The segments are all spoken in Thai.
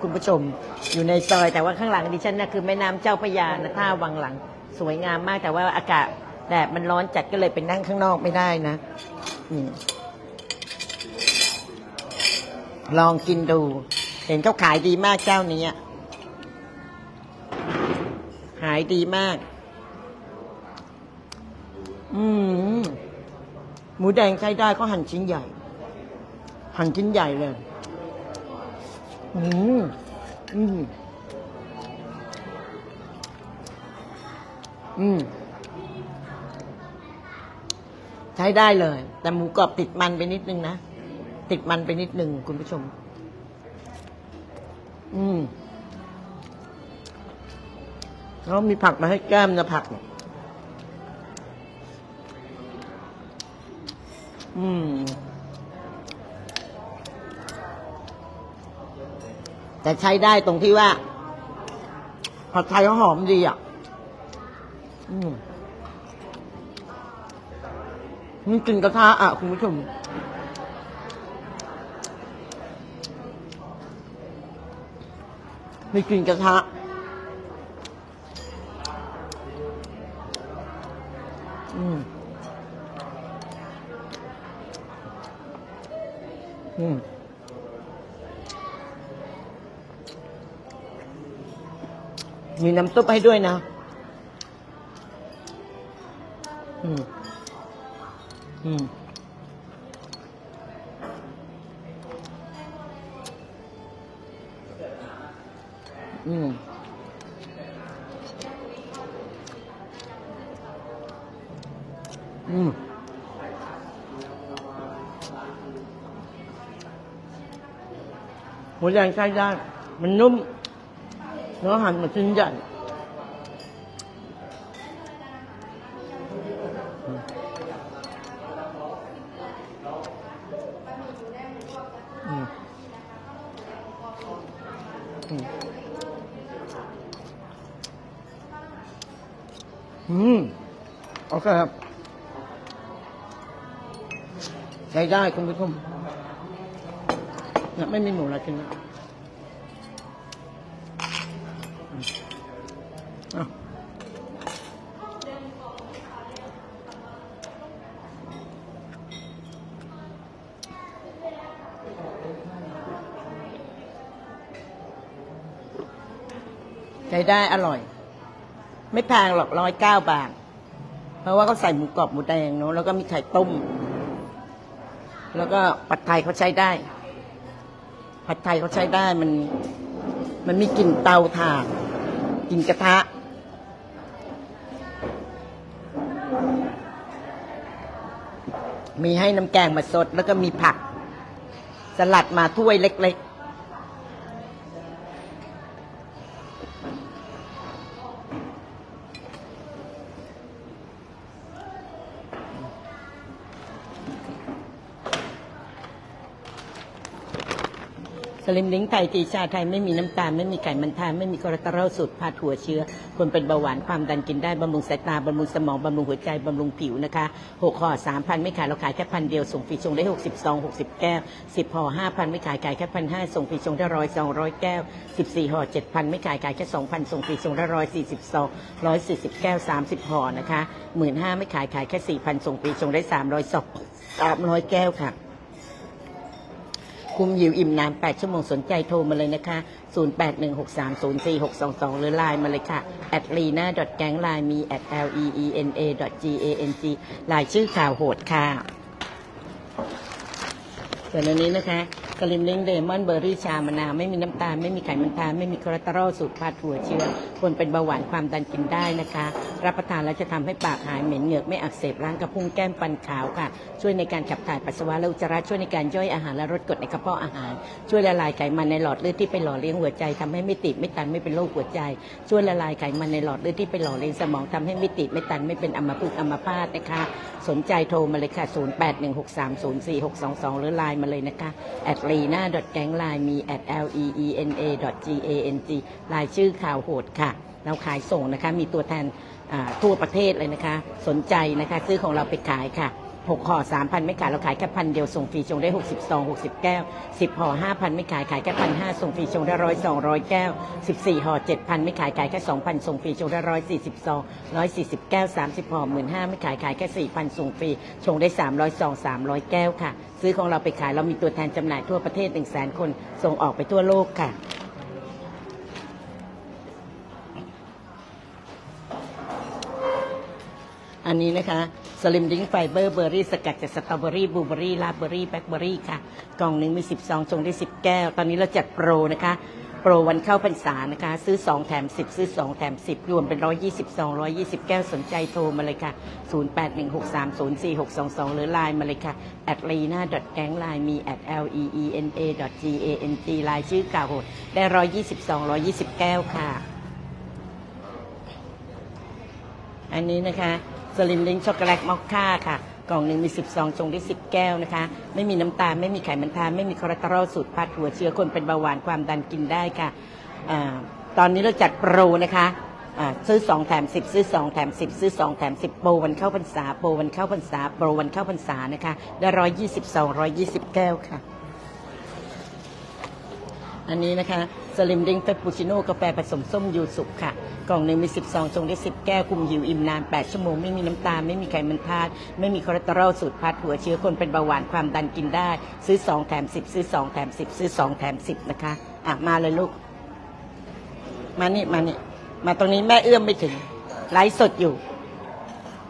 คุณผู้ชมอยู่ในซอยแต่ว่าข้างหลังดิฉันนะคือแม่น้ำเจ้าพระยานะท่าวังหลังสวยงามมากแต่ว่าอากาศแดดมันร้อนจัดก็เลยไปนั่งข้างนอกไม่ได้นะนี่ลองกินดู เห็นเขาขายดีมากเจ้านี้ขายดีมาก อืมหมูแดงใช้ได้ก็หั่นชิ้นใหญ่ หั่นชิ้นใหญ่เลย อืมอืมอืมใช้ได้เลย แต่หมูกรอบติดมันไปนิดนึงนะ ติดมันไปนิดนึงคุณผู้ชม อืมแล้วมีผักมาให้แก้มนะผักเนี่ยอืม แต่ใช้ได้ตรงที่ว่าผัดไทยเขาหอมดีอะอืมนี่กลินกระทะอะ คุณผู้ชม มีกลิ่นกระทะอืม อืม มีน้ำซุปให้ด้วยนะ อืม อืม อืมอืมหัวแดงใช้ได้ มันนุ่ม เนื้อหั่นมาชิ้นใหญ่อืมอืมอืมโอเคครับใช้ได้คุณผู้ชมเนี่ยไม่มีหมูอะไรกินนะ ช้ได้อร่อย ไม่แพงหรอกร้อยเก้าบาท เพราะว่าเขาใส่หมูกรอบหมูแดงเนาะแล้วก็มีไข่ต้ม แล้วก็ผัดไทยเขาใช้ได้ ผัดไทยเขาใช้ได้มัน มันมีกลิ่นเตาถ่านกลิ่นกระทะมีให้น้ำแกงมาสด แล้วก็มีผัก สลัดมาถ้วยเล็ก ๆ ลิมลิงไทยตีชาไทยไม่มีน้ำตาลไม่มีไขมันทานไม่มีคอเลสเตอรอลสูตรพาถั่วเชื้อ คนเป็นเบาหวานความดันกินได้บำรุงสายตาบำรุงสมองบำรุงหัวใจบำรุงผิวนะคะหกห่อสามพันไม่ขายเราขายแค่พันเดียวส่งฟรีชงได้หกสิบซองหกสิบแก้วสิบห่อห้าพันไม่ขายขายแค่พันห้าส่งฟรีชงได้ร้อยซองร้อยแก้วสิบสี่ห่อเจ็ดพันไม่ขายขายแค่สองพันส่งฟรีชงได้ร้อยสี่สิบซองร้อยสี่สิบแก้วสามสิบห่อนะคะหมื่นห้าไม่ขายขายแค่สี่พันส่งฟรีชงได้สามร้อยซองสามร้อยแก้วค่ะ คุมหิวอิ่มนาน 8 ชั่วโมงสนใจโทรมาเลยนะคะ 0816304622 หรือไลน์มาเลยค่ะ at lena gang ไลน์มี at leena gang ไลน์ชื่อข่าวโหดค่ะส่วนอันนี้นะคะ กลิมลิงเดมอนเบอร์รี่ชามะนาวไม่มีน้ำตาล ไม่มีไขมันทานไม่มีคอเลสเตอรอลสูตรพาถั่วเชื้อคนเป็นเบาหวานความดันกินได้นะคะ รับประทานแล้วจะทำให้ปากหายเหม็นเหงือกไม่อักเสบล้างกระพุ้งแก้มฟันขาวค่ะ ช่วยในการขับถ่ายปัสสาวะและอุจจาระช่วยในการย่อยอาหารและลดกรดในกระเพาะอาหาร ช่วยละลายไขมันในหลอดเลือดที่ไปหล่อเลี้ยงหัวใจทำให้ไม่ติดไม่ตันไม่เป็นโรคหัวใจ ช่วยละลายไขมันในหลอดเลือดที่ไปหล่อเลี้ยงสมองทำให้ไม่ติดไม่ตันไม่เป็นอัมพฤกษ์อัมพาตนะคะ สนใจโทรมาเลยค่ะ 0816304622 หรือไลน์มาเลยนะคะ at lena gang ไลน์มี at leena gang ไลน์ชื่อข่าวโหดค่ะ เราขายส่งนะคะ มีตัวแทนทั่วประเทศเลยนะคะ สนใจนะคะ ซื้อของเราไปขายค่ะ หกห่อสามพันไม่ขายเราขายแค่พันเดียวส่งฟรีชงได้หกสิบซองหกสิบแก้วสิบห่อห้าพันไม่ขายขายแค่พันห้าส่งฟรีชงได้ร้อยสองร้อยแก้วสิบสี่ห่อเจ็ดพันไม่ขายขายแค่สองพันส่งฟรีชงได้ร้อยสี่สิบซองร้อยสี่สิบแก้วสามสิบห่อหมื่นห้าไม่ขายขายแค่สี่พันส่งฟรีชงได้สามร้อยซองสามร้อยแก้วค่ะ ซื้อของเราไปขายเรามีตัวแทนจำหน่ายทั่วประเทศหนึ่งแสนคนส่งออกไปทั่วโลกค่ะอันนี้นะคะ สลิมดิ้งไฟเบอร์เบอร์รี่สกัดจากสตรอเบอรี่บลูเบอรี่ลาเบอรี่แบล็คเบอรี่ค่ะ กล่องหนึ่งมี10ซองชงได้ 10 แก้ว ตอนนี้เราจัดโปรนะคะ โปรวันเข้าพรรษานะคะ ซื้อ 2 แถม 10 ซื้อ 2 แถม 10 รวมเป็น 120ซอง120 แก้วสนใจโทรมาเลยค่ะ 0816304622 หรือไลน์มาเลยค่ะ at lena gang line มี at l e e n a g a n g ไลน์ชื่อกาโหดได้ 120ซอง120 แก้วค่ะ อันนี้นะคะ สลิมลิงช็อกโกแลตมอคค่าค่ะ กล่องหนึ่งมี10ซองชงได้ 10 แก้วนะคะ ไม่มีน้ำตาล ไม่มีไขมันทานไม่มีคอเลสเตอรอลสูตรพัดหัวเชื้อคนเป็นเบาหวานความดันกินได้ค่ะอาตอนนี้เราจัดโปรนะคะอ่าซื้อ 2 แถม 10 ซื้อ 2 แถม 10 ซื้อ 2 แถม 10 โปรวันเข้าพรรษาโปรวันเข้าพรรษาโปรวันเข้าพรรษานะคะได้ร้อยยี่สิบสองร้อยยี่สิบแก้วค่ะ อันนี้นะคะสลิมดิงเฟปปูชิโน่กาแฟผสมส้มยูสุค่ะ กล่องหนึ่งมี10ซองชงได้ 10 แก้วคุมหิวอิ่มนาน 8 ชั่วโมง ไม่มีน้ำตาล ไม่มีไขมันทานไม่มีคอเลสเตอรอลสูตรพัดหัวเชื้อคนเป็นเบาหวานความดันกินได้ ซื้อ 2 แถม 10 ซื้อ 2 แถม 10 ซื้อ 2 แถม 10 นะคะ อะ มาเลยลูก มานี่ มานี่ มาตรงนี้แม่เอื้อมไม่ถึงไลฟ์สดอยู่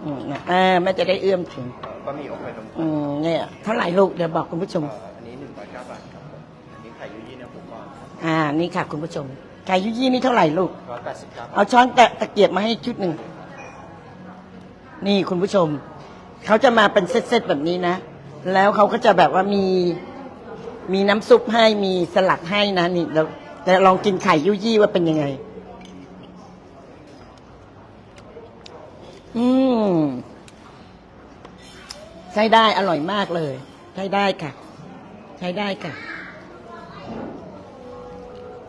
อืมนะเออแม่จะได้เอื้อมถึง ก็มีอกไข่นมอืมเนี่ยเท่าไหร่ลูกเดี๋ยวบอกคุณผู้ชมเอ่ออันนี้หนึ่งร้อยเก้าบาทครับผมอันนี้ไข่ยูยี่เนื้อหมูกรอบอ่า นี่ค่ะคุณผู้ชม ไก่ยุยี่นี่เท่าไหร่ลูก ร้อยแปดสิบเก้าบาทเอาช้อนตะตะเกียบมาให้ชุดหนึ่ง นี่คุณผู้ชม เขาจะมาเป็นเซตๆแบบนี้นะ แล้วเขาก็จะแบบว่ามีมีน้ำซุปให้มีสลัดให้นะนี่เราแต่ลองกินไข่ยุยี่ว่าเป็นยังไง อืม ใช้ได้อร่อยมากเลย ใช้ได้ค่ะ ใช้ได้ค่ะ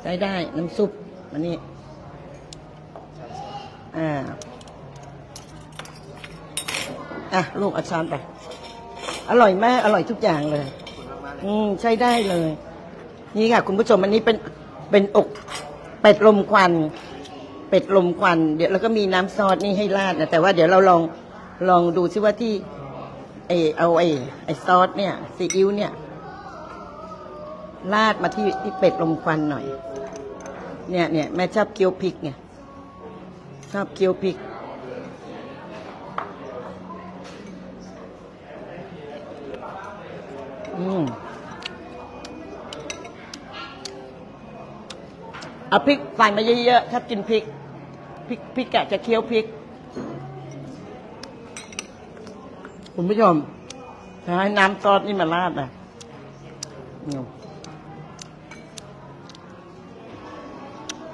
ใช้ได้น้ำซุปอันนี้อ่าอะลูกเอาช้อนไป อร่อยมาก อร่อยทุกอย่างเลยขอบคุณมากๆเลย อืมใช้ได้เลย นี่ค่ะ คุณผู้ชมอันนี้เป็นเป็นอกเป็ดลมควัน เป็ดลมควัน เดี๋ยวแล้วก็มีน้ำซอสนี่ให้ราดนะแต่ว่าเดี๋ยวเราลองลองดูซิว่าที่เออเอาไอไอซอสเนี่ยซีอิ๊วเนี่ย ราดมาที่ที่เป็ดลมควันหน่อย เนี่ยเนี่ยแม่ชอบเคี้ยวพริกไงชอบเคี้ยวพริก อืมเอาพริกใส่มาเยอะๆถ้ากินพริกพริกพริกแกะจะเคี้ยวพริก คุณผู้ชมใช้น้ำซอสนี่มาราดนะ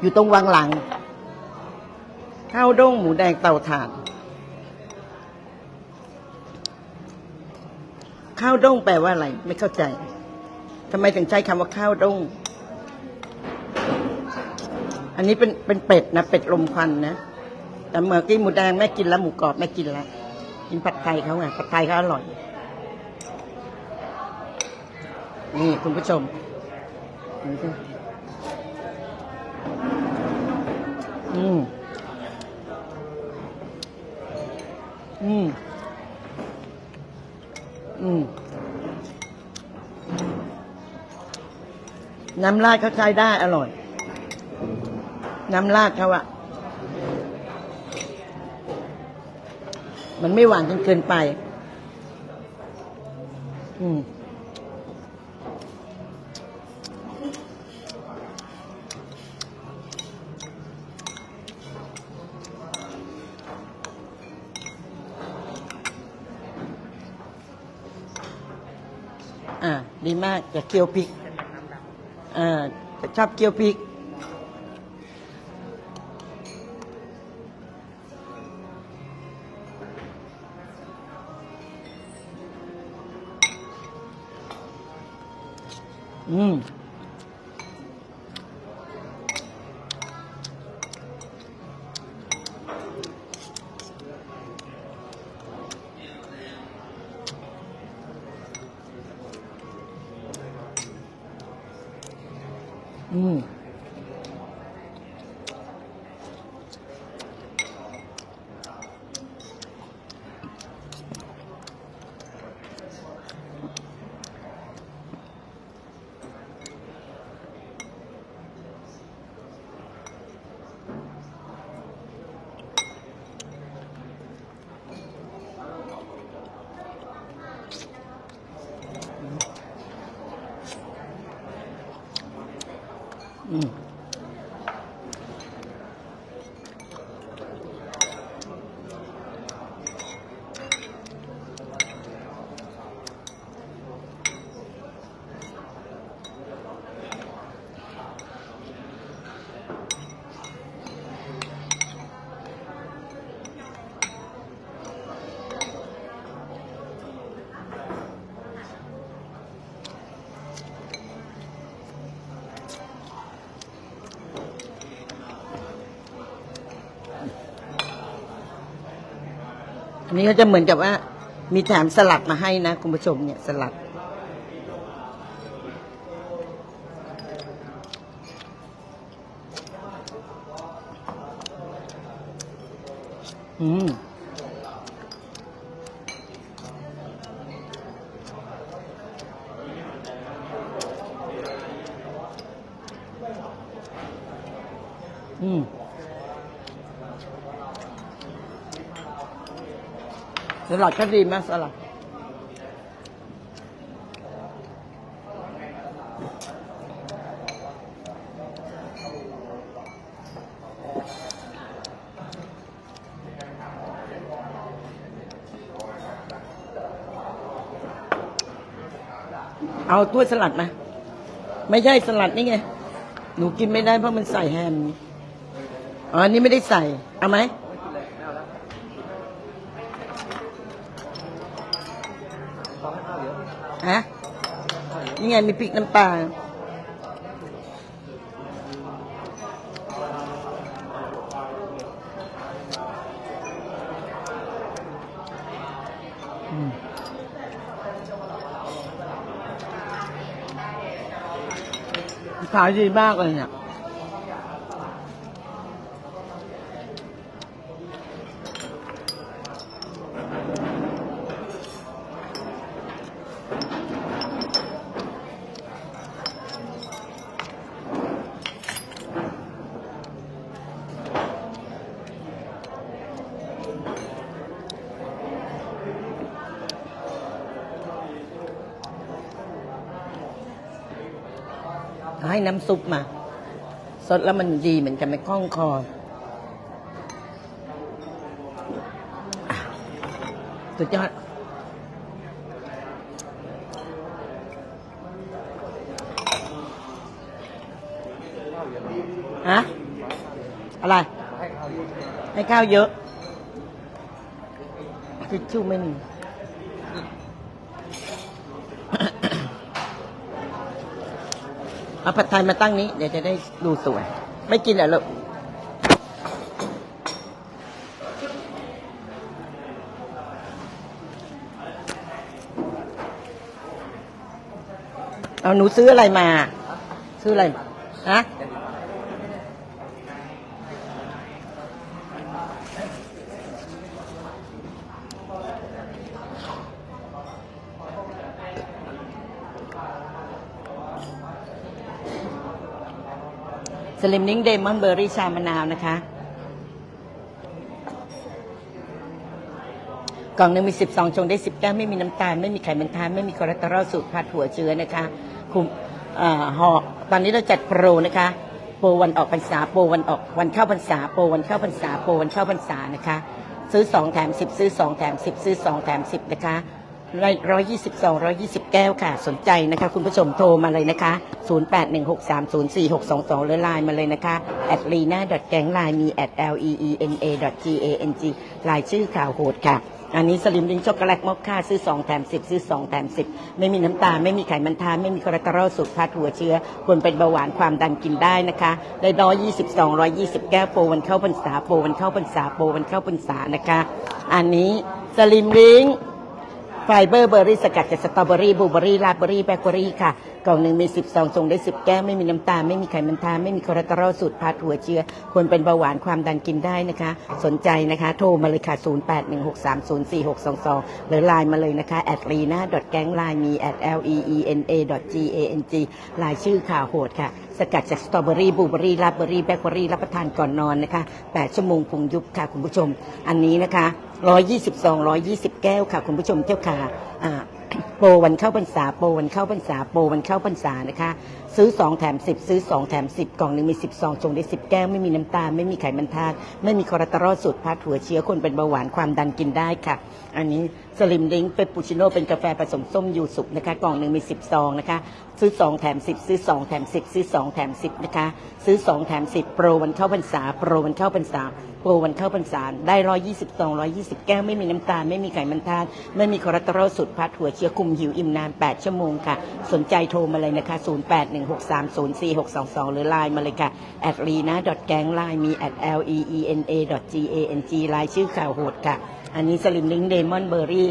อยู่ตรงวังหลัง ข้าวด้งหมูแดงเตาถ่าน ข้าวด้งแปลว่าอะไร ไม่เข้าใจทำไมถึงใช้คำว่าข้าวด้ง อันนี้เป็นเป็นเป็ดนะ เป็ดลมควันนะ แต่เมื่อกี้หมูแดงแม่กินแล้วหมูกรอบแม่กินแล้วกินผัดไทยเขาไงผัดไทยเขาอร่อย นี่คุณผู้ชมดู อืมอืมอืมน้ำราดเขาใช้ได้อร่อย น้ำราดเขาอะมันไม่หวานจนเกินไป อืม ดีมากจะเคี่ยวพริกอ่าจะชอบเคี่ยวพริก Mm. อื นี้ก็จะเหมือนกับว่า มีแถมสลัดมาให้นะ คุณผู้ชมเนี่ยสลัด อืม อืม ส ลัดก็ดีมากสลัดเอาถ้วยสลัดมาไม่ใช่สลัดนี่ไง หนูกินไม่ได้เพราะมันใส่แฮม อ๋ออันนี้ไม่ได้ใส่ เอาไหม ไงมีพริกน้ำปลาขายดีมากเลยเนี่ย ให้น้ำซุปมาสดแล้วมันดีเหมือนกันไม่คล่องคอสุดยอดฮะอะไร ให้ข้าวเยอะทิชชู่ไม่มี เอาผัดไทยมาตั้งนี้ เดี๋ยวจะได้ดูสวย ไม่กินเหรอลูกเอาหนูซื้ออะไรมา ซื้ออะไรฮะส ลิมนิ้งเดมอนเบอร์รี่ชามะนาวนะคะ กล่องหนึงมี 12 ชงได้ 10แก้วไม่มีน้ำตาล ไม่มีไขมันทาน ไม่มีคอเลสเตอรอลสูตรผัดหัวเชื้อนะคะคุมอ่อห่อตอนนี้เราจัดโปรนะคะ โปรวันออกพรรษาโปรวันออกวันเข้าพรรษาโปรวันเข้าพรรษาโปรวันเข้าพรรษานะคะ ซื้อ 2 แถม 10 ซื้อ 2 แถม 10 ซื้อ 2 แถม 10 นะคะ ร้อยยี่สิบสองร้อยยี่สิบแก้วค่ะ สนใจนะคะ คุณผู้ชมโทรมาเลยนะคะ0 8 1 6 3 0 4 6 2 2หรือไลน์มาเลยนะคะแอดลีน่าแกงไลน์มีแอด l e e n a g a n g ลายชื่อข่าวโหดค่ะ อันนี้สลิมดิงช็อกโกแลตมอคค่าซื้อ 2 แถม 10 ซื้อ 2 แถม 10 ไม่มีน้ำตาล ไม่มีไขมันทาน ไม่มีคอเลสเตอรอลสูตรผัดหัวเชื้อ คนเป็นเบาหวานความดันกินได้นะคะได้ร้อยยี่สิบสองร้อยยี่สิบแก้วโปรวันเข้าพรรษาโปรวันเข้าพรรษาโปรวันเข้าพรรษานะคะ อันนี้สลิมดิง ไฟเบอร์เบอร์รี่สกัดจากสตรอเบอรี่บลูเบอรี่ราสเบอรี่แบล็คเบอรี่ค่ะ กล่องหนึ่งมี 10ซองส่งได้ 10 แก้ว ไม่มีน้ำตาล ไม่มีไขมันทาไม่มีคอเลสเตอรอลสูตรพาดหัวเชื้อคนเป็นเบาหวานความดันกินได้นะคะ สนใจนะคะ โทรมาเลยค่ะ 0816304622 หรือไลน์มาเลยนะคะแอดลีน่าแกงไลน์มีแอด l e e n a g a n g ลายชื่อข่าวโหดค่ะ สกัดจากสตรอเบอรี่บลูเบอรี่ราสเบอรี่แบล็คเบอรี่รับประทานก่อนนอนนะคะ 8 ชั่วโมงพุงยุบค่ะคุณผู้ชม อันนี้นะคะ 122 120 แก้วค่ะ คุณผู้ชมเจ้าค่ะอ่าโปรวันเข้าพรรษาโปรวันเข้าพรรษาโปรวันเข้าพรรษานะคะ ซื้อ 2 แถม 10 ซื้อ 2 แถม 10 กล่องหนึ่งมี 10ซองส่งได้ 10 แก้ว ไม่มีน้ำตาล ไม่มีไขมันทานไม่มีคอเลสเตอรอลสูตรพัดหัวเชื้อคนเป็นเบาหวานความดันกินได้ค่ะ อันนี้สลิมดิงเปปปูชิโน่เป็นกาแฟผสมส้มยูสุกนะคะ กล่องหนึ่งมี 10 ซองนะคะ ซื้อ 2 แถม 10 ซื้อ 2 แถม 10 ซื้อ 2 แถม 10 นะคะ ซื้อ 2 แถม 10 โปรวันเข้าพรรษาโปรวันเข้าพรรษา โปรวันเข้าพรรษาได้120ซอง120แก้วไม่มีน้ำตาลไม่มีไขมันทานไม่มีคอเลสเตอรอลสุดพัดหัวเชื้อคุมหิวอิ่มนาน 8 ชั่วโมงค่ะ สนใจโทรมาเลยนะคะ 0816304622 หรือไลน์มาเลยค่ะ at lena gang ไลน์มี at l e e n a g a n g ไลน์ชื่อข่าวโหดค่ะ อันนี้สลิมลิงเดมอนเบอร์รี่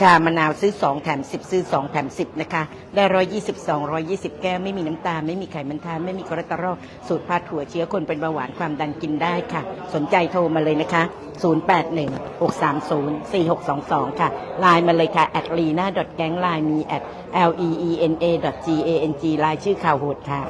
ชามะนาวซื้อ 2 แถม 10 ซื้อ 2 แถม 10 นะคะ ได้ 122 120 แก้ว ไม่มีน้ำตาล ไม่มีไขมันทาน ไม่มีคอเลสเตอรอล สูตรพัดถั่วเชื้อคนเป็นเบาหวานความดันกินได้ค่ะ สนใจโทรมาเลยนะคะ 081 630 4622 ค่ะ ไลน์มาเลยค่ะ at lena gang ไลน์มี at l e e n a g a n g ไลน์ชื่อข่าวโหดค่ะ